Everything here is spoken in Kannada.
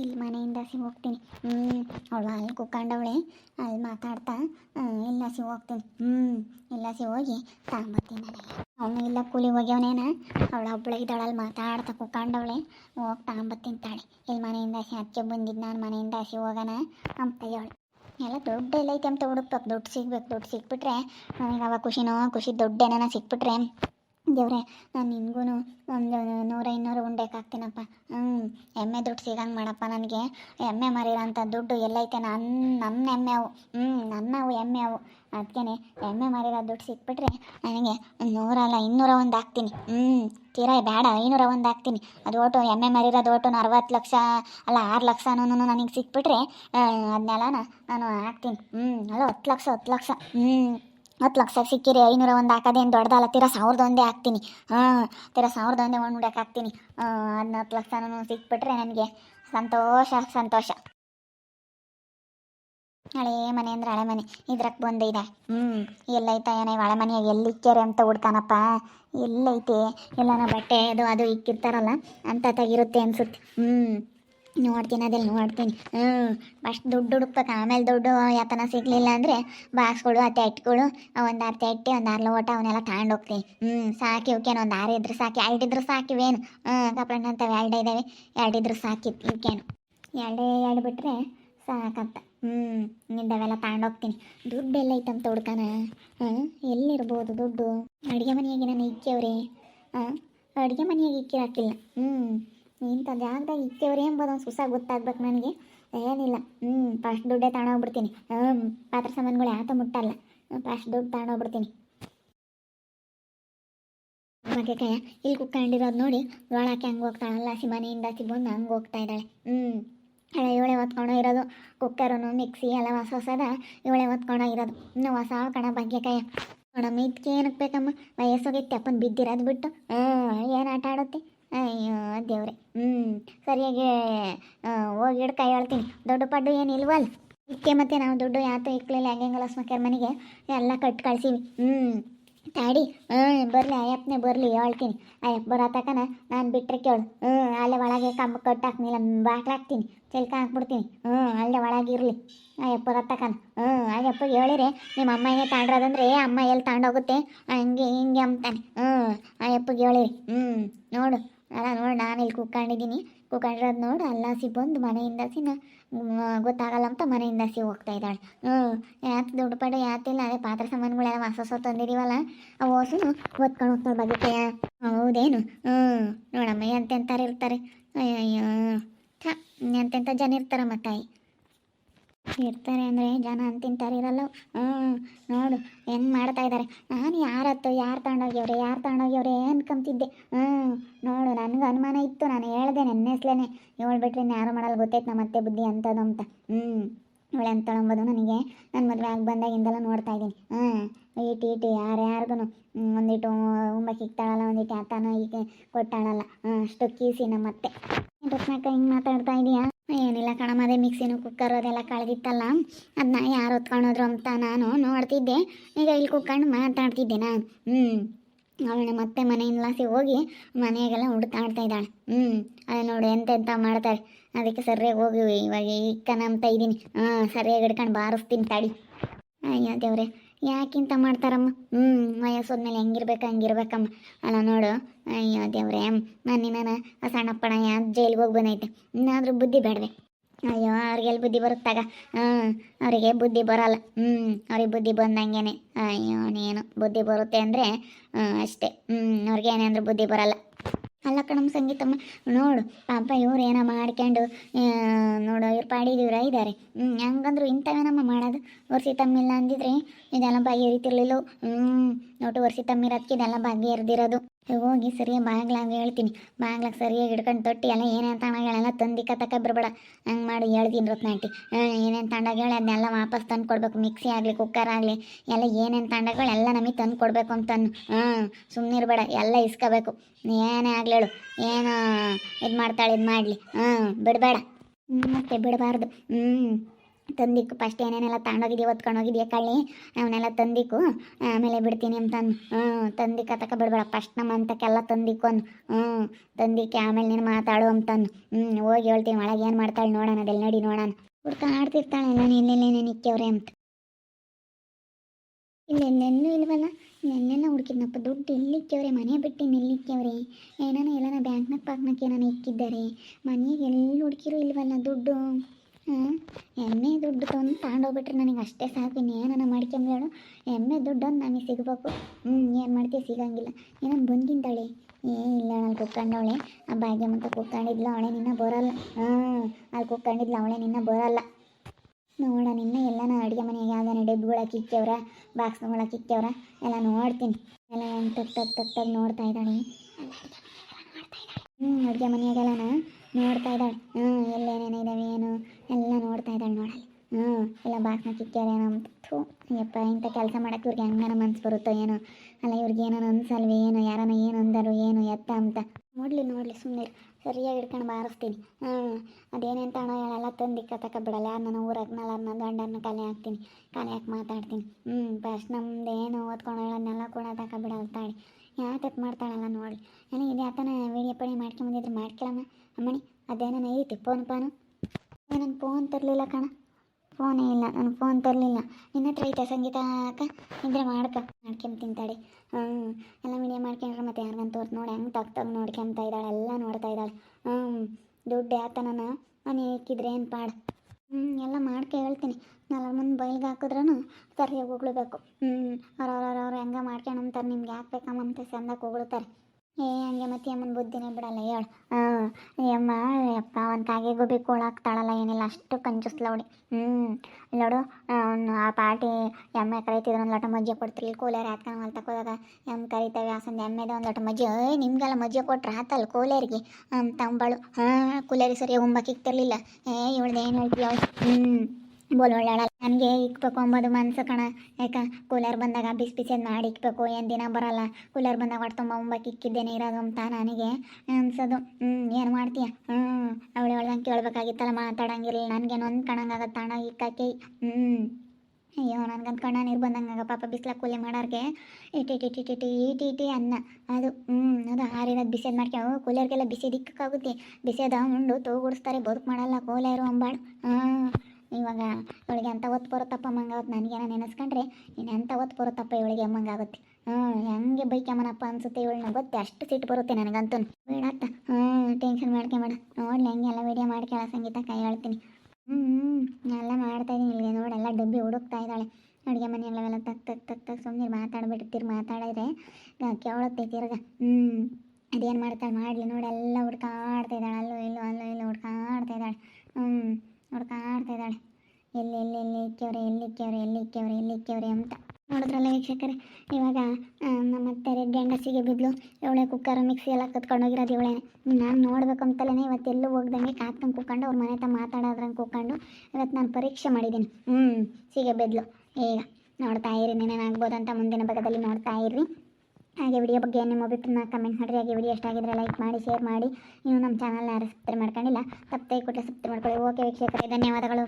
ಇಲ್ಲಿ ಮನೆಯಿಂದ ಸಿ ಹೋಗ್ತೀನಿ. ಅವಳು ಅಲ್ಲಿ ಕುಕ್ಕಂಡವಳೆ ಅಲ್ಲಿ ಮಾತಾಡ್ತಾ ಇಲ್ಲ ಸಿ ಹೋಗ್ತೀನಿ. ಹ್ಞೂ ಇಲ್ಲ ಸಿ ಹೋಗಿ ತಗೊಂಬರ್ತೀನಿ ನನಗೆ ಅವನು ಇಲ್ಲ ಕೂಲಿ ಹೋಗ್ಯವನೇನ? ಅವಳ ಒಬ್ಬಳೆ ಇದ್ದಾಳಲ್ಲಿ ಮಾತಾಡ್ತಾ ಕುಕ್ಕಂಡವಳೆ ಹೋಗಿ ತಗೊಂಬರ್ತೀನಿ ತಾಳೆ. ಇಲ್ಲಿ ಮನೆಯಿಂದ ಹಸಿ ಹಚ್ಚಿ ಬಂದಿದ್ದು ನಾನು, ಮನೆಯಿಂದ ಹಸಿ ಹೋಗೋಣ ಅಂತ ಹೇಳಿ. ಎಲ್ಲ ದುಡ್ಡು ಎಲ್ಲೈತೆ ಅಂತ ಹುಡುಕ್ಬೇಕು. ದುಡ್ಡು ಸಿಗ್ಬೇಕು, ದುಡ್ಡು ಸಿಕ್ಬಿಟ್ರೆ ನನಗೆ ಅವಾಗ ಖುಷಿನೋ ಖುಷಿ, ದುಡ್ಡು ಏನಾನ ಸಿಕ್ಬಿಟ್ರೆ ದೇವ್ರೆ, ನಾನು ನಿನ್ಗೂ ಒಂದು ನೂರ ಇನ್ನೂರು ಉಂಡೆಗೆ ಹಾಕ್ತೀನಪ್ಪ. ಹ್ಞೂ ಎಮ್ಮೆ ದುಡ್ಡು ಸಿಗಂಗೆ ಮಾಡಪ್ಪ ನನಗೆ. ಎಮ್ಮೆ ಮರಿರೋಂಥ ದುಡ್ಡು ಎಲ್ಲೈತೆ ನನ್ನ ನನ್ನ ಎಮ್ಮೆ ಅವು. ಹ್ಞೂ ನನ್ನ ಅವು ಎಮ್ಮೆ ಅವು. ಅದಕ್ಕೇ ಎಮ್ಮೆ ಮರಿರೋ ದುಡ್ಡು ಸಿಕ್ಬಿಟ್ರೆ ನನಗೆ ನೂರಲ್ಲ ಇನ್ನೂರ ಒಂದು ಹಾಕ್ತೀನಿ. ಹ್ಞೂ ತೀರಾ ಬೇಡ ಐನೂರ ಒಂದು ಹಾಕ್ತೀನಿ. ಅದು ಓಟು ಎಮ್ಮೆ ಮರಿರೋದು ಓಟು ಅರವತ್ತು ಲಕ್ಷ ಅಲ್ಲ, ಆರು ಲಕ್ಷನೂ ನನಗೆ ಸಿಕ್ಬಿಟ್ರೆ ಅದನ್ನೆಲ್ಲ ನಾನು ಹಾಕ್ತೀನಿ. ಹ್ಞೂ ಅಲ್ಲ, ಹತ್ತು ಲಕ್ಷ ಹತ್ತು ಲಕ್ಷ. ಹ್ಞೂ ಹತ್ತು ಲಕ್ಷ ಸಿಕ್ಕಿರಿ ಐನೂರ ಒಂದು ಹಾಕೋದೇನು ದೊಡ್ಡದಲ್ಲ? ತೀರ ಸಾವಿರದ ಒಂದೇ ಹಾಕ್ತೀನಿ. ಹಾಂ ತೀರ ಸಾವಿರದ ಒಂದೇ ಒಂದು ಮುಡ್ಯಕ್ಕೆ ಹಾಕ್ತೀನಿ. ಅದನ್ನ ಹತ್ತು ಲಕ್ಷನೂ ಸಿಕ್ಬಿಟ್ರೆ ನನಗೆ ಸಂತೋಷ ಸಂತೋಷ. ಹಳೇ ಮನೆ ಅಂದ್ರೆ ಹಳೆ ಮನೆ. ಇದ್ರಕ್ಕೆ ಬಂದಿದೆ ಹ್ಞೂ ಎಲ್ಲೈತ ಏನೋ ಹಳೆ ಮನೆಯಾಗ ಎಲ್ಲಿಕ್ಕೇರೆ ಅಂತ ಹುಡ್ಕಾನಪ್ಪ? ಎಲ್ಲೈತಿ. ಎಲ್ಲನ ಬಟ್ಟೆ ಅದು ಅದು ಇಕ್ಕಿರ್ತಾರಲ್ಲ, ಅಂತ ತೆಗಿರುತ್ತೆ ಅನ್ಸುತ್ತೆ. ಹ್ಞೂ ನೋಡ್ತೀನಿ ಅದೆಲ್ಲ ನೋಡ್ತೀನಿ. ಹ್ಞೂ ಫಸ್ಟ್ ದುಡ್ಡು ಹುಡುಕ್ಬೇಕು. ಆಮೇಲೆ ದುಡ್ಡು ಯಾತನ ಸಿಗಲಿಲ್ಲ ಅಂದರೆ ಬಾಕ್ಸ್ಗಳು, ಆ ತೆಟ್ಟುಗಳು ಒಂದು ಆರು ತೆಟ್ಟಿ, ಒಂದು ಆರು ಲೋಟ ಅವನ್ನೆಲ್ಲ ತಗೊಂಡು ಹೋಗ್ತೀನಿ. ಹ್ಞೂ ಸಾಕಿ ಇವಕ್ಕೇನು ಒಂದು ಆರು ಇದ್ರೆ ಸಾಕಿ, ಎರಡು ಇದ್ರೆ ಸಾಕಿವೇನು ಹ್ಞೂ ಕಪ್ರಣ್ಣ ಅಂತವೆ ಎರಡು ಇದ್ದಾವೆ ಎರಡು ಇದ್ರೆ ಸಾಕಿ ಇವಕ್ಕೇನು ಎರಡೇ ಎರಡು ಬಿಟ್ಟರೆ ಸಾಕಂತ. ಹ್ಞೂ ಇಂಥವೆಲ್ಲ ತಗೊಂಡೋಗ್ತೀನಿ ದುಡ್ಡು ಎಲ್ಲ ಐತಂತ ಹುಡ್ಕನ? ಹಾಂ, ಎಲ್ಲಿರ್ಬೋದು ದುಡ್ಡು? ಅಡುಗೆ ಮನೆಯಾಗೆ ನಾನು ಇಕ್ಕೇವ್ರಿ ಹಾಂ, ಅಡುಗೆ ಮನೆಯಾಗೆ ಇಕ್ಕಿರಾಕಿಲ್ಲ. ಹ್ಞೂ ಇಂಥ ಜಾಗದಾಗ ಇಕ್ಕೇವ್ರಿ ಎಂಬುದು ಒಂದು ಸುಸ ಗೊತ್ತಾಗ್ಬೇಕು ನನಗೆ. ಏನಿಲ್ಲ ಹ್ಞೂ ಫಸ್ಟ್ ದುಡ್ಡೇ ತಗೊಂಡೋಗ್ಬಿಡ್ತೀನಿ ಹ್ಞೂ ಪಾತ್ರ ಸಾಮಾನುಗಳು ಯಾತ ಮುಟ್ಟಲ್ಲ. ಫಸ್ಟ್ ದುಡ್ಡು ತಗೊಂಡೋಗ್ಬಿಡ್ತೀನಿ ಮತ್ತೆ ಕೈಯ, ಇಲ್ಲಿ ಕುತ್ಕೊಂಡಿರೋದು ನೋಡಿ ಒಳಕ್ಕೆ ಹಂಗೆ ಹೋಗ್ತಾಳಲ್ಲ ಹಸಿ ಮನೆಯಿಂದ ಸಿಗ್ಬಂದು ಬಂದು ಹಂಗೆ ಹೋಗ್ತಾ ಇದ್ದಾಳೆ. ಹ್ಞೂ ಹಳೆ ಇವಳೆ ಹೊತ್ಕೊಂಡು ಇರೋದು, ಕುಕ್ಕರನು, ಮಿಕ್ಸಿ, ಎಲ್ಲ ಹೊಸ ಹೊಸದ ಇವಳೆ ಹೊತ್ಕೊಂಡು ಇರೋದು. ಇನ್ನು ಹೊಸ ಕಣ ಬಗ್ಗೆ ಕೈಯ. ನೋಡಮ್ಮ ಇದಕ್ಕೆ ಏನಕ್ಕೆ ಬೇಕಮ್ಮ? ವಯಸ್ಸೋಗೈತೆ ಅಪ್ಪನ ಬಿದ್ದಿರೋದು ಬಿಟ್ಟು. ಏನು ಆಟ ಆಡುತ್ತೆ? ಅಯ್ಯೋ ದೇವ್ರೆ. ಹ್ಞೂ ಸರಿಯಾಗಿ ಹೋಗಿ ಹಿಡ್ ಕೈ ಹೇಳ್ತೀನಿ. ದೊಡ್ಡ ಪಡ್ಡು ಏನು ಇಲ್ವಲ್ಲ ಇದಕ್ಕೆ ಮತ್ತೆ ನಾವು ದುಡ್ಡು ಯಾತೋ ಇಕ್ಲಿಲ್ಲ ಹೆಂಗೆಂಗಲ್ಲ ಸ್ಮಕ್ಯರ ಮನೆಗೆ. ಎಲ್ಲ ಕಟ್ ಕಳ್ಸೀವಿ ಹ್ಞೂ ತಾಡಿ. ಹ್ಞೂ ಬರಲಿ, ಅಯ್ಯಪ್ಪನೇ ಬರಲಿ, ಹೇಳ್ತೀನಿ. ಅಯ್ಯಪ್ಪ, ಬರೋ ತಕನ ನಾನು ಬಿಟ್ಟರೆ ಕೇಳು. ಹ್ಞೂ ಅಲ್ಲೇ ಒಳಗೆ ಕಂಬ ಕಟ್ಟಾಕ್ನಿಲ್ಲ ಬಾಕ್ಲಾಕ್ತೀನಿ ಚಿಲ್ಕ ಹಾಕ್ಬಿಡ್ತೀನಿ. ಹ್ಞೂ ಅಲ್ಲೇ ಒಳಗಿರಲಿ ಅಯ್ಯಪ್ಪ, ಬರೋ ತಕನ. ಹ್ಞೂ ಅಯ್ಯಪ್ಪ, ಹೇಳಿರಿ. ನಿಮ್ಮ ಅಮ್ಮನೇ ತಾಂಡ್ರದಂದ್ರೆ ಅಮ್ಮ ಎಲ್ಲಿ ತಾಂಡೋಗುತ್ತೆ? ಹಂಗೆ, ಹಿಂಗೆ ಅಂತಾನೆ ಹ್ಞೂ ಅಯ್ಯಪ್ಪಗೆ ಹೇಳಿರಿ. ಹ್ಞೂ ನೋಡು. ಅಲ್ಲ ನೋಡಿ, ನಾನು ಇಲ್ಲಿ ಕುತ್ಕೊಂಡಿದ್ದೀನಿ. ಕುತ್ಕೊಂಡಿರೋದು ನೋಡಿ, ಅಲ್ಲ ಸಿ ಬಂದು ಮನೆಯಿಂದ ಸಿನ ಗೊತ್ತಾಗಲ್ಲ ಅಂತ ಮನೆಯಿಂದ ಸಿ ಹೋಗ್ತಾ ಇದ್ದಾಳೆ. ಹ್ಞೂ ಯಾಕೆ ದುಡ್ಡು ಪಡೆ ಯಾತಿಲ್ಲ ಅದೇ ಪಾತ್ರೆ ಸಾಮಾನುಗಳೆಲ್ಲ ಹೊಸ ಹೊಸ ತಂದಿದ್ದೀವಲ್ಲ ಆ ಹೊಸನು ಓದ್ಕೊಂಡು ಹೋಗ್ತಾಳೆ ಬಗೆಕೆಯ ಹೌದೇನು? ಹ್ಞೂ ನೋಡಮ್ಮ, ಎಂತೆಂಥವ್ರು ಇರ್ತಾರೆ. ಅಯ್ಯಯ್ಯೋ ಥ ಎಂತೆಂಥ ಜನ ಇರ್ತಾರಮ್ಮ ತಾಯಿ. ಇರ್ತಾರೆ ಅಂದರೆ ಜನ ಅಂತಿಂತಾರೆ, ಇರಲ್ಲ. ಹ್ಞೂ ನೋಡು, ಹೆಂಗೆ ಮಾಡ್ತಾ ಇದ್ದಾರೆ ನಾನು ಯಾರತ್ತು ಯಾರು ತಗೊಂಡೋಗ್ಯವ್ರೆ ಯಾರು ತಗೊಂಡೋಗ್ಯವ್ರೆ ಅನ್ಕೊಂತಿದ್ದೆ ಹ್ಞೂ ನೋಡು, ನನಗೆ ಅನುಮಾನ ಇತ್ತು, ನಾನು ಹೇಳ್ದೆ ನೆನ್ನೆಸ್ಲೇನೆ. ಹೇಳ್ಬಿಟ್ರೆ ಬಿಟ್ರೆ ಯಾರು ಮಾಡಲ್ಲ ಗೊತ್ತೈತೆ ನಮ್ಮ ಅತ್ತೆ ಬುದ್ಧಿ ಅಂತದು ಅಂತ. ಹ್ಞೂ ಇವಳೆ ಅಂತಳಂಬೋದು ನನಗೆ? ನನ್ನ ಮದುವೆ ಆಗಿ ಬಂದಾಗಿಂದೆಲ್ಲ ನೋಡ್ತಾ ಇದ್ದೀನಿ. ಹ್ಞೂ ಈಟಿ ಇಟ್ಟು ಯಾರ್ಯಾರಿಗೂ ಒಂದಿಟ್ಟು ಉಂಬಕ್ಕೆ ಇಕ್ತಾಳಲ್ಲ ಒಂದಿಟ್ಟು ಆತನ ಈಗ ಕೊಟ್ಟಾಳಲ್ಲ. ಅಷ್ಟು ಕೀಸಿ ನಮ್ಮ ಅತ್ತೆ ರತ್ನಾಕ ಹಿಂಗೆ ಮಾತಾಡ್ತಾ ಇದೀಯಾ? ಏನಿಲ್ಲ ಕಣಮ್ಮ, ಅದೇ ಮಿಕ್ಸಿನು ಕುಕ್ಕರ್ ಅದೆಲ್ಲ ಕಳೆದಿತ್ತಲ್ಲ. ಅದನ್ನ ಯಾರು ಹೊತ್ಕೊಂಡೋದ್ರು ಅಂತ ನಾನು ನೋಡ್ತಿದ್ದೆ. ಈಗ ಇಲ್ಲಿ ಕುತ್ಕೊಂಡು ಮಾತಾಡ್ತಿದ್ದೆ ನಾನು ಹ್ಞೂ ಅವಳನ್ನ ಮತ್ತೆ ಮನೆಯಿಂದಲಾಸಿ ಹೋಗಿ ಮನೆಯಾಗೆಲ್ಲ ಹುಡ್ತಾಡ್ತಾ ಇದ್ದಾಳೆ. ಹ್ಞೂ ಅದೇ ನೋಡು ಎಂತೆಂತ ಮಾಡ್ತಾಳೆ. ಅದಕ್ಕೆ ಸರಿಯಾಗಿ ಹೋಗಿ ಇವಾಗ ಇಕ್ಕನಂತ ಇದ್ದೀನಿ. ಹಾಂ, ಸರಿಯಾಗಿ ಹಿಡ್ಕೊಂಡು ಬಾರಿಸ್ತೀನಿ ತಾಳಿ ಅಯ್ಯೋ ದೇವ್ರೆ. ಯಾಕಿಂತ ಮಾಡ್ತಾರಮ್ಮ? ಹ್ಞೂ ವಯಸ್ಸೋದ್ಮೇಲೆ ಹೆಂಗಿರ್ಬೇಕು, ಹಂಗಿರ್ಬೇಕಮ್ಮ. ಅಲ್ಲ ನೋಡು, ಅಯ್ಯೋ ದೇವ್ರೆ, ನಾನು ಸಣ್ಣಪ್ಪಣ ಯಾ ಜೈಲಿಗೆ ಹೋಗಿ ಬಂದೈತೆ? ಇನ್ನಾದರೂ ಬುದ್ಧಿ ಬೇಡವೆ. ಅಯ್ಯೋ, ಅವ್ರಿಗೆಲ್ಲಿ ಬುದ್ಧಿ ಬರುತ್ತಾಗ? ಹ್ಞೂ ಅವರಿಗೆ ಬುದ್ಧಿ ಬರಲ್ಲ. ಹ್ಞೂ ಅವ್ರಿಗೆ ಬುದ್ಧಿ ಬಂದಂಗೆನೆ. ಅಯ್ಯೋ, ನೀನು ಬುದ್ಧಿ ಬರುತ್ತೆ ಅಂದರೆ ಅಷ್ಟೇ. ಹ್ಞೂ ಅವ್ರಿಗೆ ಏನೇ ಅಂದ್ರೆ ಬುದ್ಧಿ ಬರಲ್ಲ. ಅಲ್ಲ ಕಣಮ್ಮ ಸಂಗೀತಮ್ಮ. ನೋಡು, ಪಾಪ ಇವ್ರು ಏನೋ ಮಾಡ್ಕೊಂಡು ನೋಡು, ಇವ್ರು ಪಾಡಿಗೆ ಇವ್ರು ಇದ್ದಾರೆ ಹ್ಞೂ ಹಂಗಂದ್ರು ಇಂಥವೇನಮ್ಮ ಮಾಡೋದು? ವರ್ಷಿ ತಮ್ಮಿಲ್ಲ ಅಂದಿದ್ರೆ ಇದೆಲ್ಲ ಬಗೆಹರಿತಿರ್ಲಿಲ್ಲ? ಹ್ಞೂ ನೋಟು ವರ್ಷಿ ತಮ್ಮಿರೋದಕ್ಕೆ ಇದೆಲ್ಲ ಬಗೆಹರಿದಿರೋದು. ಹೋಗಿ ಸರಿಯಾಗಿ ಬಾಗ್ಲಾಗ ಹೇಳ್ತೀನಿ. ಬಾಗ್ಲಾಗ ಸರಿಯಾಗಿ ಹಿಡ್ಕೊಂಡು ತೊಟ್ಟಿ ಎಲ್ಲ ಏನೇನು ತಣ್ಣಗಳೆಲ್ಲ ತಂದಿಕ್ಕ ತಕ ಬರ್ಬೇಡ. ಹಂಗೆ ಮಾಡಿ, ಹೇಳ್ತೀನಿ ರತ್ನಾಟಿ. ಏನೇನು ತಂಡಗಳು ಅದನ್ನೆಲ್ಲ ವಾಪಸ್ ತಂದು ಕೊಡಬೇಕು. ಮಿಕ್ಸಿ ಆಗಲಿ, ಕುಕ್ಕರ್ ಆಗಲಿ, ಎಲ್ಲ ಏನೇನು ತಂಡಗಳು ಎಲ್ಲ ನಮಗೆ ತಂದು ಕೊಡಬೇಕು ಅಂತಂದು. ಹ್ಞೂ ಸುಮ್ಮನೆ ಇರಬೇಡ, ಎಲ್ಲ ಇಸ್ಕೋಬೇಕು. ಏನೇ ಆಗಲಿ ಹೇಳು, ಏನು ಇದು ಮಾಡ್ತಾಳೆ, ಇದು ಮಾಡಲಿ. ಹ್ಞೂ ಬಿಡಬೇಡ. ಮತ್ತೆ ಬಿಡಬಾರ್ದು. ಹ್ಞೂ ತಂದಿಕ್ಕು. ಫಸ್ಟ್ ಏನೇನೆಲ್ಲ ತಗೊಂಡೋಗಿದ್ದೀವಿ ಹೋಗಿದ್ಯಾ ಕಳ್ಳಿ? ಅವನ್ನೆಲ್ಲ ತಂದಿಕ್ಕು. ಆಮೇಲೆ ಬಿಡ್ತೀನಿ ಅಂತಂದು ಹ್ಞೂ ತಂದಿಕ್ಕ ತಕ ಬಿಡ್ಬೇಡ. ಫಸ್ಟ್ ನಮ್ಮ ಅಂತಕ್ಕೆಲ್ಲ ತಂದಿಕ್ಕು ಅಂದು ಹ್ಞೂ ತಂದಿಕ್ಕೆ ಆಮೇಲೆ ನೀನು ಮಾತಾಡು ಅಂತಂದು ಹ್ಞೂ ಹೋಗಿ ಹೇಳ್ತೀನಿ. ಒಳಗೆ ಏನು ಮಾಡ್ತಾಳೆ ನೋಡೋಣ ಅದೆಲ್ಲ ನಡಿ ನೋಡೋಣ. ಹುಡ್ಕ ಆಡ್ತಿರ್ತಾಳೆ ನಾನು ಎಲ್ಲೆಲ್ಲೇನೆ ನಿಕ್ಕವ್ರೆ ಅಂತ. ಇಲ್ಲೆಲ್ಲೆಲ್ಲೂ ಇಲ್ವಲ್ಲ? ಎಲ್ಲೆಲ್ಲ ಹುಡುಕಿದ್ನಪ್ಪ. ದುಡ್ಡು ಇಲ್ಲಿಕ್ಕವ್ರೆ ಮನೆ ಬಿಟ್ಟು ನಿಲ್ಲಿಕ್ಕವ್ರೆ ಏನಾನ ಎಲ್ಲಾನ ಬ್ಯಾಂಕ್ನಾಗ ಪಾಕ್ನಾಗ ಏನಾನ ಇಕ್ಕಿದ್ದಾರೆ. ಮನೆಗೆ ಎಲ್ಲಿ ಹುಡುಕಿರು ಇಲ್ವಲ್ಲ ದುಡ್ಡು? ಎಮ್ಮೆ ದುಡ್ಡು ತಂದು ತಗೊಂಡೋಗ್ಬಿಟ್ರೆ ನನಗೆ ಅಷ್ಟೇ ಸಾಕು, ಇನ್ನೇನನ ಮಾಡ್ಕೊಂಬೇಡು ಎಮ್ಮೆ ದುಡ್ಡು ಒಂದು ನಮಗೆ ಸಿಗಬೇಕು. ಹ್ಞೂ ಏನು ಮಾಡ್ತೀವಿ ಸಿಗಂಗಿಲ್ಲ. ಏನೋ ಬಂದಿಂತಾಳೆ ಏ, ಇಲ್ಲ ಅಲ್ಲಿ ಆ ಭಾಗ್ಯ ಅಂತ ಕುತ್ಕೊಂಡಿದ್ಲು, ಅವಳೆ ನಿನ್ನ ಬರೋಲ್ಲ. ಹಾಂ, ಅಲ್ಲಿ ಕುತ್ಕೊಂಡಿದ್ಲು, ಅವಳೆ ನಿನ್ನ ಬರಲ್ಲ. ನೋಡ ನಿನ್ನ ಎಲ್ಲನ ಅಡುಗೆ ಮನೆಗೆ ಯಾವ್ದಾನ ಡಬ್ಬಿಗಳಕ್ಕೆ ಇಕ್ಕವ್ರ ಬಾಕ್ಸ್ಗಳಕ್ಕೆ ಇಕ್ಕವ್ರ ಎಲ್ಲ ನೋಡ್ತೀನಿ. ಎಲ್ಲ ತಗ್ ತಗ್ ತಗ್ ತಗ್ ನೋಡ್ತಾ ಇದ್ದಾಳೆ. ಹ್ಞೂ ಅಡುಗೆ ಮನೆಯಾಗೆಲ್ಲನ ನೋಡ್ತಾ ಇದ್ದಾಳೆ. ಹ್ಞೂ ಎಲ್ಲೇನೇನು ಇದ್ದಾವೆ ಏನು? ಎಲ್ಲ ನೋಡ್ತಾ ಇದ್ದಾಳೆ ನೋಡಲ್ಲಿ. ಹ್ಞೂ ಎಲ್ಲ ಬಾಕ್ಸ್ನ ಕಿಕ್ಕ್ಯಾರೇನೋ ಅಂತ. ಥೂ ಯಪ್ಪ ಇಂಥ ಕೆಲಸ ಮಾಡಕ್ಕೆ ಇವ್ರಿಗೆ ಹೆಂಗನ ಮನ್ಸು ಬರುತ್ತೋ ಏನೋ? ಅಲ್ಲ, ಇವ್ರಿಗೆ ಏನೋ ಅನ್ಸಲ್ವೇ, ಏನೋ ಯಾರನ ಏನು ಅಂದರು ಏನು, ಎತ್ತ ಅಂತ. ನೋಡಲಿ ನೋಡಲಿ ಸುಮ್ಮನೆ ಸರಿಯಾಗಿ ಹಿಡ್ಕೊಂಡು ಬಾರಿಸ್ತೀನಿ. ಹ್ಞೂ ಅದೇನೇನು ತಾಣೋ ಎಲ್ಲ ತಂದು ಕತಕ ಬಿಡಲ್ಲ. ಯಾರು ನನ್ನ ಊರಾಗ ನಲ್ಲ ನನ್ನ ಗಂಡನ ಕಲೆ ಹಾಕ್ತೀನಿ. ಕಲೆ ಹಾಕಿ ಮಾತಾಡ್ತೀನಿ. ಹ್ಞೂ ಫಸ್ಟ್ ನಮ್ದು ಏನು ಓದ್ಕೊಂಡು ಹೇಳೋದನ್ನೆಲ್ಲ ಕೂಡ ತಕ ಬಿಡಲ್ಲ ಯಾಕೆ ಮಾಡ್ತಾಳಲ್ಲ ನೋಡಿ. ನನಗೆ ಇದು, ಆತನ ವೀಡಿಯೋ ಪಡಿ ಮಾಡ್ಕೊಂಬಂದಿದ್ರೆ ಮಾಡ್ಕೊಳ್ಳಮ್ಮ ಅಮ್ಮಣಿ, ಅದೇನ ಐತಿ ಫೋನ್ ಪಾನು. ನನ್ನ ಫೋನ್ ತರಲಿಲ್ಲ ಕಣ. ಫೋನೇ ಇಲ್ಲ ನನ್ನ ಫೋನ್ ತರಲಿಲ್ಲ. ನಿನ್ನ ಹತ್ರ ಐತೆ ಸಂಗೀತ ಅಕ್ಕ? ಇದ್ರೆ ಮಾಡ್ಕ. ಮಾಡ್ಕೊಂಬ ತಿಂತಾಳೆ. ಹ್ಞೂ ಎಲ್ಲ ವಿಡಿಯೋ ಮಾಡ್ಕೊಂಡ್ರೆ ಮತ್ತೆ ಯಾರಿಗಂತ ತೋರ್ತು ನೋಡಿ, ಹೆಂಗೆ ತಗ್ ತಗ್ ನೋಡ್ಕೊಂತ ಇದ್ದಾಳೆ, ಎಲ್ಲ ನೋಡ್ತಾ ಇದ್ದಾಳೆ. ಹ್ಞೂ ದುಡ್ಡು ಯಾತನ ಮನೆ ಇಕ್ಕಿದ್ರೆ ಏನು ಪಾಡು? ಹ್ಞೂ ಎಲ್ಲ ಮಾಡ್ಕೊ ಹೇಳ್ತೀನಿ. ನಾಲ್ಕು ಮುಂದೆ ಬೈಲ್ಗೆ ಹಾಕಿದ್ರೂ ಸರಿಯಾಗಿ ಹೊಗಳ್ಬೇಕು ಹ್ಞೂ ಅವ್ರವ್ರವ್ರು ಅವ್ರು ಹೆಂಗೆ ಮಾಡ್ಕೊಂಡು ಅಂತಾರೆ ನಿಮ್ಗೆ ಯಾಕೆ ಬೇಕಮ್ಮ ಅಂತ ಚಂದಾಗಿ ಹೊಗಳ್ತಾರೆ ಏ, ಹಂಗೆ ಮತ್ತೆ ಅಮ್ಮನ ಬುದ್ಧಿನೇ ಬಿಡಲ್ಲ, ಹೇಳು. ಹಾಂ ಅಮ್ಮ ಅಪ್ಪ ಒಂದು ಕಾಗೆ ಬೇಕು ಕೋಳಾಕ್ತಾಳಲ್ಲ ಏನಿಲ್ಲ, ಅಷ್ಟು ಕಂಜುಸ್ಲವಳಿ ಹ್ಞೂ ನೋಡು ಆ ಪಾರ್ಟಿ ಎಮ್ಮೆ ಕರಿತಿದ್ರು, ಒಂದು ಲೋಟ ಮಜ್ಜೆ ಕೊಡ್ತಿರ್ಲಿ ಕೂಲೇರ್ ಹಾತ್ಕೊಂಡು ಹೊಲ್ ತಕೋದಾಗ ಎಮ್ಮೆ ಕರಿತೇವೆ ಅಸಂದು ಎಮ್ಮೆದ ಒಂದು ಲೋಟ ಮಜ್ಜೆ ಏಯ್ ನಿಮಗೆಲ್ಲ ಮಜ್ಜಿ ಕೊಟ್ರೆ ಆತಲ್ಲ ಕೂಲೇರಿಗೆ ತಂಬಳು. ಹಾಂ ಕೂಲರಿಗೆ ಸರಿಯಾಗಿ ಉಂಬಕ್ಕೆ ಇಕ್ತಿರ್ಲಿಲ್ಲ ಏ, ಇವಳ್ದು ಏನು ಹೇಳ್ತೀವಿ ಅವಳು ಹ್ಞೂ ಬೋಲ್ ಒಳ್ಳೆ ನನಗೆ ಇಕ್ಬೇಕು ಅಂಬೋದು ಮನ್ಸು ಕಣ. ಯಾಕೆ? ಕೂಲರ್ ಬಂದಾಗ ಬಿಸಿ ಬಿಸಿದ್ ಮಾಡಿ ಇಕ್ಬೇಕು. ಏನು ದಿನ ಬರಲ್ಲ. ಕೂಲರ್ ಬಂದಾಗ ಹೊಟ್ಟೆ ತುಂಬ ಉಂಬಕ್ಕೆ ಇಕ್ಕಿದ್ದೇನೆ ಇರೋದು ಅಂತ ನನಗೆ ಅನ್ಸೋದು. ಹ್ಞೂ ಏನು ಮಾಡ್ತೀಯ? ಹ್ಞೂ ಅವಳು ಹೇಳ್ದಂಗೆ ಕೇಳ್ಬೇಕಾಗಿತ್ತಲ್ಲ, ಮಾತಾಡಂಗಿರಲಿಲ್ಲ. ನನಗೇನು ಒಂದು ಕಣಂಗಾಗತ್ತೆ ಅಣ್ಣ ಇಕ್ಕಾಕಿ ಹ್ಞೂ ಅಯ್ಯೋ, ನನ್ಗಂತ ಕಣ್ಣ ನೀರು ಬಂದಂಗ ಪಾಪ ಬಿಸ್ಲಾಗ ಕೂಲಿ ಮಾಡೋರಿಗೆ ಇಟಿ ಟಿ ಟಿ ಇಟಿ ಇಟಿ ಟಿ ಅನ್ನ. ಅದು ಹ್ಞೂ ಅದು ಹಾರಿರೋದು ಬಿಸಿದು ಮಾಡ್ಕೊಂಡು ಕೂಲರ್ಗೆಲ್ಲ ಬಿಸಿ ಇಕ್ಕಾಗುತ್ತೆ ಬಿಸಿದ ಉಂಡು, ತೂಗುಡಿಸ್ತಾರೆ, ಬದುಕು ಮಾಡಲ್ಲ ಕೂಲರು ಅಂಬಾಳು. ಹಾಂ ಇವಾಗ ಇವಳಿಗೆ ಅಂತ ಒತ್ತು ಬರುತ್ತಪ್ಪ ಮಂಗಾಗುತ್ತೆ ನನಗೇನೋ ನೆನೆಸ್ಕೊಂಡ್ರೆ ಇನ್ನು ಎಂಥ ಒತ್ತು ಬರುತ್ತಪ್ಪ ಇವಳಿಗೆ ಮಂಗಾಗುತ್ತೆ ಹ್ಞೂ ಹೆಂಗೆ ಬೈಕಮ್ಮನಪ್ಪ ಅನ್ಸುತ್ತೆ ಇವಳನ್ನ ಗೊತ್ತೆ, ಅಷ್ಟು ಸಿಟ್ಟು ಬರುತ್ತೆ ನನಗಂತೂ. ಬೇಡತ್ತ ಹ್ಞೂ ಟೆನ್ಷನ್ ಮಾಡ್ಕೊಂಬೇಡ ನೋಡ್ಲಿ, ಹೆಂಗೆ ಎಲ್ಲ ವೀಡಿಯೋ ಮಾಡ್ಕೊಳ್ಳೋ ಸಂಗೀತ, ಕೈ ಹೇಳ್ತೀನಿ. ಹ್ಞೂ ಎಲ್ಲ ಮಾಡ್ತಾ ಇದೀನಿ ಇಲ್ಲಿಗೆ ನೋಡಿ, ಎಲ್ಲ ಡಬ್ಬಿ ಹುಡುಕ್ತಾ ಇದ್ದಾಳೆ. ಅಡುಗೆ ಮನೆಯಲ್ಲವೆಲ್ಲ ತಕ್ ತಕ್ ತಕ್ ತಕ್ ಸುಮ್ಮನೆ ಮಾತಾಡ್ಬಿಡ್ತೀರಿ ಮಾತಾಡಿದ್ರೆ ಕೇಳುತ್ತೆ ತಿರ್ಗ. ಹ್ಞೂ ಅದೇನು ಮಾಡ್ತಾಳೆ, ಮಾಡಲಿ ನೋಡಿ, ಎಲ್ಲ ಹುಡ್ಕಾಡ್ತಾ ಇದ್ದಾಳೆ, ಅಲ್ಲೂ ಇಲ್ಲೋ, ಅಲ್ಲೂ ಇಲ್ಲೂ ಹುಡ್ಕಾಡ್ತಾ ಇದ್ದಾಳೆ. ಹ್ಞೂ ಎಲ್ಲಿ ಎಲ್ಲಿ ಎಲ್ಲಿ ಇಕ್ಕವ್ರೆ ಎಲ್ಲಿ ಇಕ್ಕವ್ರೆ ಎಲ್ಲಿ ಇಕ್ಕವ್ರೆ ಎಲ್ಲಿ ಇಕ್ಕವ್ರೆ ಅಂತ ನೋಡಿದ್ರಲ್ಲ ವೀಕ್ಷಕರೇ. ಇವಾಗ ನಮ್ಮ ಅತ್ತೆ ಗಂಡಸಿಗೆ ಬಿದ್ಲು. ಇವಳೆ ಕುಕ್ಕರ್ ಮಿಕ್ಸಿ ಎಲ್ಲ ಕತ್ಕೊಂಡೋಗಿರೋದು ಇವಳೇ. ನಾನು ನೋಡ್ಬೇಕು ಅಂತಲೇ ಇವತ್ತು ಎಲ್ಲೂ ಹೋಗ್ದಂಗೆ ಕಾತ್ಕೊಂಡು ಕೂತ್ಕೊಂಡು ಅವ್ರ ಮನೆ ಹತ್ರ ಮಾತಾಡೋದ್ರಂಗೆ ಕೂತ್ಕೊಂಡು ಇವತ್ತು ನಾನು ಪರೀಕ್ಷೆ ಮಾಡಿದ್ದೀನಿ. ಹ್ಞೂ ಸಿಗೆ ಬೆದ್ಲು. ಈಗ ನೋಡ್ತಾ ಇರಿ ನೆನೇನಾಗ್ಬೋದು ಅಂತ ಮುಂದಿನ ಭಾಗದಲ್ಲಿ ನೋಡ್ತಾ ಇರಿ ಹಾಗೆ ವಿಡಿಯೋ ಬಗ್ಗೆ ನಿಮ್ಮ ಅಭಿಪ್ರಾಯ ಕಮೆಂಟ್ ಮಾಡಿರಿ. ಹಾಗೆ ವಿಡಿಯೋ ಎಷ್ಟಾಗಿದ್ರೆ ಲೈಕ್ ಮಾಡಿ ಶೇರ್ ಮಾಡಿ. ನೀವು ನಮ್ಮ ಚಾನಲ್ನ ಯಾರು ಸಬ್ಸ್ಕ್ರೈಬ್ ಮಾಡ್ಕೊಂಡಿಲ್ಲ ತಪ್ಪೇ ಕೊಟ್ಟರೆ ಸಬ್ಸ್ಕ್ರೈಬ್ ಮಾಡ್ಕೊಳ್ಳಿ. ಓಕೆ ವೀಕ್ಷಕರೇ, ಧನ್ಯವಾದಗಳು.